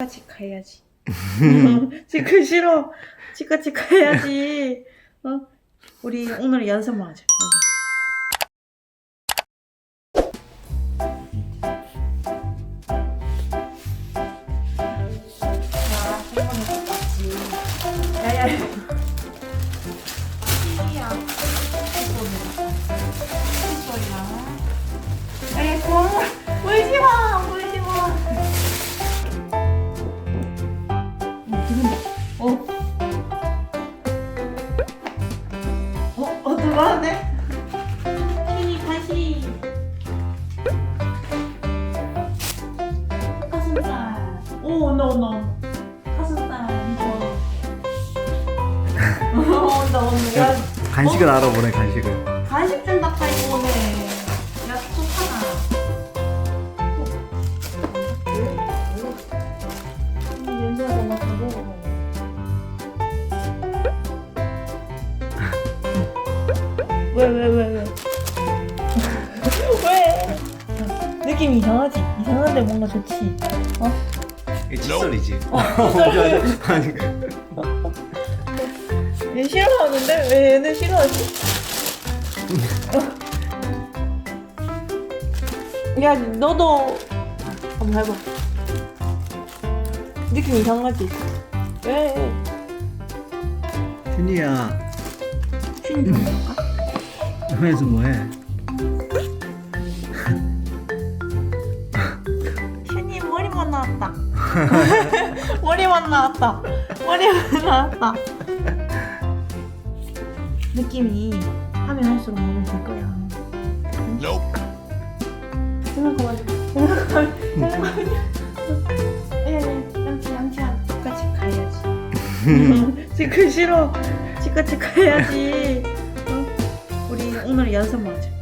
치카치카 해야지. 치카 싫어. 치카치카 해야지. 어? 우리 오늘 연습만 하자. 연습. 자, 할머니 똑같지. 시야. 어, 어, 들어가네? 신이 다시. 가슴살. 오, 온다, 온다. 가슴살, 이거. 어, 온다, 온다. 야, 간식을 알아보네 간식을 간식 준다, 타이고 오네. 왜, 왜, 왜, 왜? 왜? 느낌 이상하지? 이상한데 뭔가 좋지? 어? 이게 칫솔이지 어, 아니 얘 싫어하는데? 왜 얘는 싫어하지? 야, 너도 한번 해봐. 느낌 이상하지? 왜? 준이야 쉰뭔 가? 형에서 뭐해? 쉰이 머리만 나왔다. 머리만 나왔다. 머리만 나왔다. 느낌이 하면 할수록 너무 될 거야. 생각해봐. 생각해봐. 생각해봐. 예, 양치, 양치야. 똑같이 가야지. 치카 싫어. 치카 해야지. onları yazamadım.